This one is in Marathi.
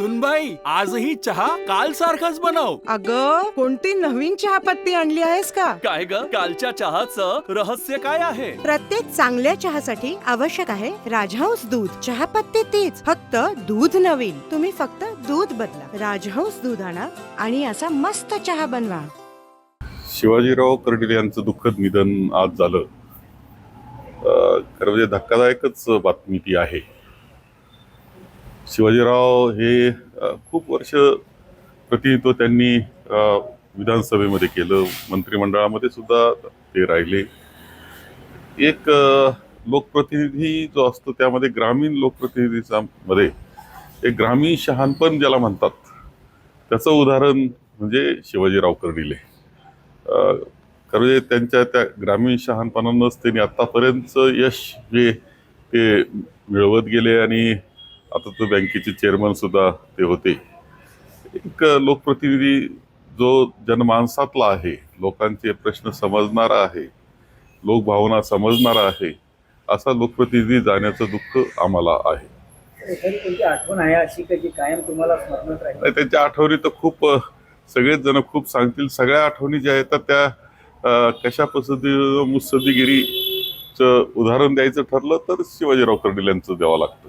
सुनबाई आजही चहा काल सारखाच बनव. अग कोणती नवीन चहापत्ती आणली आहेस का? काय ग कालच्या चहाचं रहस्य काय आहे? प्रत्येक चांगल्या चहासाठी आवश्यक आहे राजहंस दूध. चहापत्ती तीच फक्त दूध नवीन. तुम्ही फक्त दूध बदला. राजहंस दूध आणा आणि असा मस्त चहा बनवा. शिवाजीराव कर्डिले यांचं दुःखद निधन आज झालं. खरं म्हणजे धक्कादायकच बातमी ती आहे. शिवाजीराव हे खूप वर्ष प्रतिनिधित्व त्यांनी विधानसभेमध्ये केलं. मंत्रिमंडळामध्ये सुद्धा ते राहिले. एक लोकप्रतिनिधी जो असतो त्यामध्ये ग्रामीण लोकप्रतिनिधीचा मध्ये एक ग्रामीण शहाणपण ज्याला म्हणतात त्याचं उदाहरण म्हणजे शिवाजीराव कर्डिले. कारण म्हणजे त्यांच्या त्या ग्रामीण शहाणपणानंच त्यांनी आत्तापर्यंतचं यश जे ते मिळवत गेले आणि आता तो बँकेचे चेअरमन सुद्धा ते होते. एक लोकप्रतिनिधी जो जनमानसातला आहे लोकांचे प्रश्न समजणारा आहे लोकभावना समजणारा आहे असा लोकप्रतिनिधी जाण्याचं दुःख आम्हाला आहे. एखादी कोणती आठवण आहे अशी का जी कायम तुम्हाला स्मरणात राहील? नाही, त्यांच्या आठवणी तर खूप सगळेच जण खूप सांगतील. सगळ्या आठवणी ज्या आहेत त्या कशा पद्धती मुत्सद्दीगिरीचं उदाहरण द्यायचं ठरलं तर शिवाजीराव कर्डिल यांचं द्यावं लागतं.